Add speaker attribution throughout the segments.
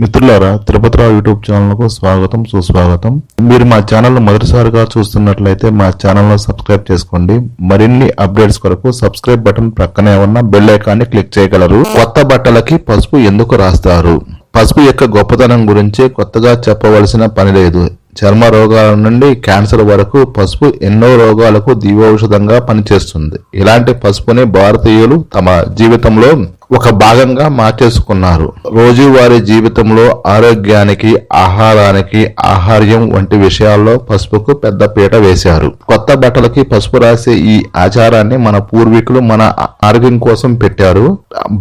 Speaker 1: మిత్రులారా తిరుపతిరావు యూట్యూబ్ ఛానల్కు స్వాగతం సుస్వాగతం. మీరు మా ఛానల్ మొదటిసారిగా చూస్తున్నట్లయితే మా ఛానల్ను సబ్స్క్రైబ్ చేసుకోండి. మరిన్ని అప్డేట్స్ కొరకు సబ్స్క్రైబ్ బటన్ ప్రక్కనే ఉన్న బెల్ ఐకాన్ని క్లిక్ చేయగలరు. కొత్త బట్టలకి పసుపు ఎందుకు రాస్తారు? పసుపు యొక్క గొప్పతనం గురించి కొత్తగా చెప్పవలసిన పని లేదు. చర్మ రోగాల నుండి క్యాన్సర్ వరకు పసుపు ఎన్నో రోగాలకు దివ్యౌషధంగా పనిచేస్తుంది. ఇలాంటి పసుపుని భారతీయులు తమ జీవితంలో ఒక భాగంగా మార్చేసుకున్నారు. రోజువారీ జీవితంలో ఆరోగ్యానికి ఆహారానికి ఆహార్యం వంటి విషయాల్లో పసుపుకు పెద్ద పీట వేశారు. కొత్త బట్టలకి పసుపు రాసే ఈ ఆచారాన్ని మన పూర్వీకులు మన ఆరోగ్యం కోసం పెట్టారు.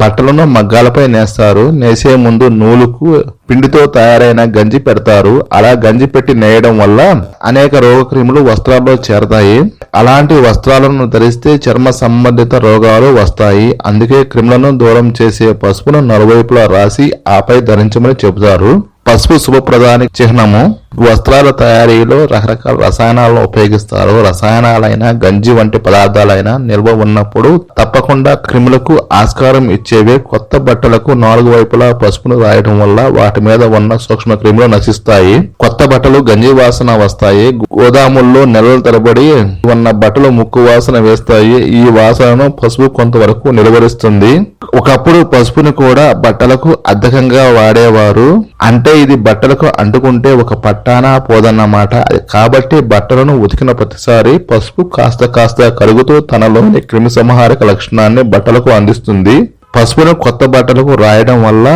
Speaker 1: బట్టలను మగ్గాలపై నేస్తారు. నేసే ముందు నూలుకు పిండితో తయారైన గంజి పెడతారు. అలా గంజి పెట్టి నేయడం వల్ల అనేక రోగక్రిములు వస్త్రాల్లో చేరతాయి. అలాంటి వస్త్రాలను ధరిస్తే చర్మ సంబంధిత రోగాలు వస్తాయి. అందుకే క్రిములను దూరం చేసే పసుపును నలువైపులా రాసి ఆపై ధరించమని చెబుతారు. పసుపు శుభప్రదానికి చిహ్నము. వస్త్రాల తయారీలో రకరకాల రసాయనాలను ఉపయోగిస్తారు. రసాయనాలైన గంజి వంటి పదార్థాలైనా నిల్వ ఉన్నప్పుడు తప్పకుండా క్రిములకు ఆస్కారం ఇచ్చేవే కొత్త బట్టలకు నాలుగు వైపులా పసుపును రాయడం వల్ల వాటి మీద ఉన్న సూక్ష్మ క్రిములు నశిస్తాయి. కొత్త బట్టలు గంజి వాసన వస్తాయి. గోదాముల్లో నెలల తరబడి ఉన్న బట్టలు ముక్కు వాసన వేస్తాయి. ఈ వాసనను పసుపు కొంతవరకు నిలువరిస్తుంది. ఒకప్పుడు పసుపుని కూడా బట్టలకు అద్దకంగా వాడేవారు. అంటే ఇది బట్టలకు అంటుకుంటే ఒక పట్ట పట్టానా పోదన్నమాట కాబట్టి బట్టలను ఉతికిన ప్రతిసారి పసుపు కాస్త కాస్త కరుగుతూ తనలోని క్రిమి సంహారక లక్షణాన్ని బట్టలకు అందిస్తుంది. పసుపును కొత్త బట్టలకు రాయడం వల్ల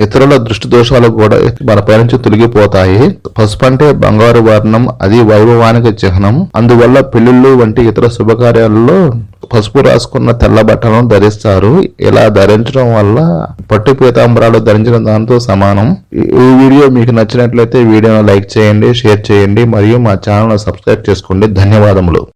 Speaker 1: ఇతరుల దృష్టి దోషాలు కూడా మనపై నుంచి తొలగిపోతాయి. పసుపు అంటే బంగారు వర్ణం అది వైభవానికి చిహ్నం. అందువల్ల పెళ్ళిళ్ళు వంటి ఇతర శుభకార్యాలలో పసుపు రాసుకున్న తెల్ల బట్టలను ధరిస్తారు. ఇలా ధరించడం వల్ల పట్టు పీతాంబరాలు ధరించిన దాంతో సమానం. ఈ- వీడియో మీకు నచ్చినట్లయితే వీడియోను లైక్ చేయండి షేర్ చేయండి మరియు మా ఛానల్ సబ్స్క్రైబ్ చేసుకోండి. ధన్యవాదములు.